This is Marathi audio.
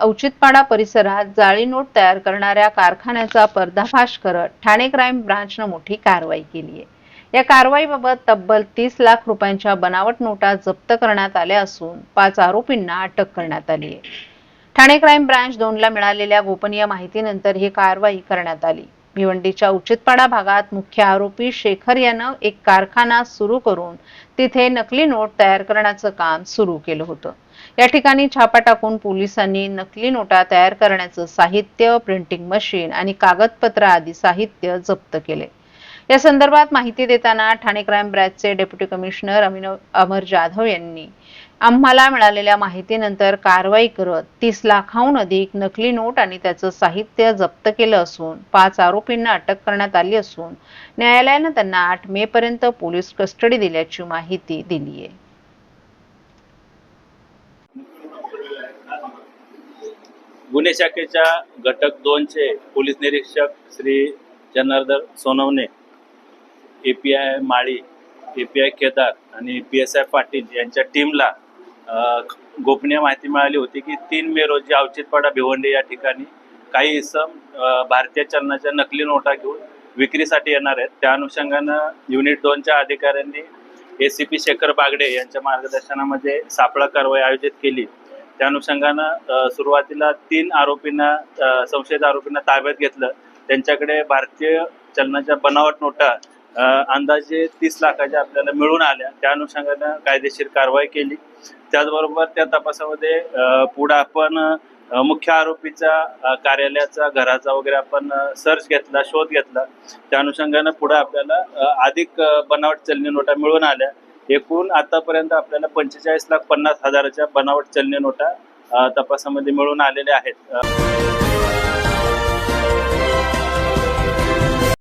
औचितपाडा परिसरात जाळी नोट तयार करणाऱ्या कारखान्याचा पर्दाफाश करत ठाणे क्राईम ब्रांचनं मोठी कारवाई केली आहे. या कारवाईबाबत तब्बल तीस लाख रुपयांच्या बनावट नोटा जप्त करण्यात आल्या असून पाच आरोपींना अटक करण्यात आली आहे. ठाणे क्राईम ब्रांच दोनला मिळालेल्या गोपनीय माहितीनंतर ही कारवाई करण्यात आली. भिवंडीच्या उचितपाडा भागात मुख्य आरोपी शेखर यानं एक कारखाना सुरू करून तिथे नकली नोट तयार करण्याचं काम सुरू केलं होतं. या ठिकाणी छापा टाकून पोलिसांनी नकली नोटा तयार करण्याचं साहित्य प्रिंटिंग मशीन आणि कागदपत्र आदी साहित्य जप्त केले. या संदर्भात माहिती देताना ठाणे क्राईम ब्रँचचे डेप्युटी कमिशनर अभिनव अमर जाधव यांनी आम्हाला मिळालेल्या माहितीनंतर कारवाई करत तीस लाखाहून अधिक नकली नोट आणि त्याचं साहित्य जप्त केलं असून पाच आरोपींना अटक करण्यात आली असून न्यायालयानं त्यांना आठ मे पर्यंत पोलीस कस्टडी दिल्याची माहिती दिली आहे गुन्हे शाखेच्या घटक दोनचे पोलीस निरीक्षक Shri Janardan Sonawane A P I Mali A P I Kedar आणि पी एस आय पाटील यांच्या टीमला गोपनीय माहिती मिळाली होती की तीन मे रोजी अवचितपाडा भिवंडी या ठिकाणी काही इसम भारतीय चलनाच्या नकली नोटा घेऊन विक्रीसाठी येणार आहेत. त्या अनुषंगानं युनिट दोनच्या अधिकाऱ्यांनी A C P Shekhar Bagade यांच्या मार्गदर्शनामध्ये सापळा कारवाई आयोजित केली. त्या अनुषंगानं सुरुवातीला तीन आरोपींना संशयित आरोपींना ताब्यात घेतलं. त्यांच्याकडे भारतीय चलनाच्या बनावट नोटा अंदाजे तीस लाखाच्या आपल्याला मिळून आल्या. त्या अनुषंगानं कायदेशीर कारवाई केली. त्याचबरोबर त्या तपासामध्ये पुढं आपण मुख्य आरोपीचा कार्यालयाचा घराचा वगैरे आपण सर्च घेतला शोध घेतला. त्या अनुषंगानं पुढे आपल्याला अधिक बनावट चलनी नोटा मिळून आल्या. एकूण आतापर्यंत आपल्याला पंचेचाळीस लाख पन्नास हजाराच्या बनावट चलनी नोटा तपासामध्ये मिळून आलेल्या आहेत.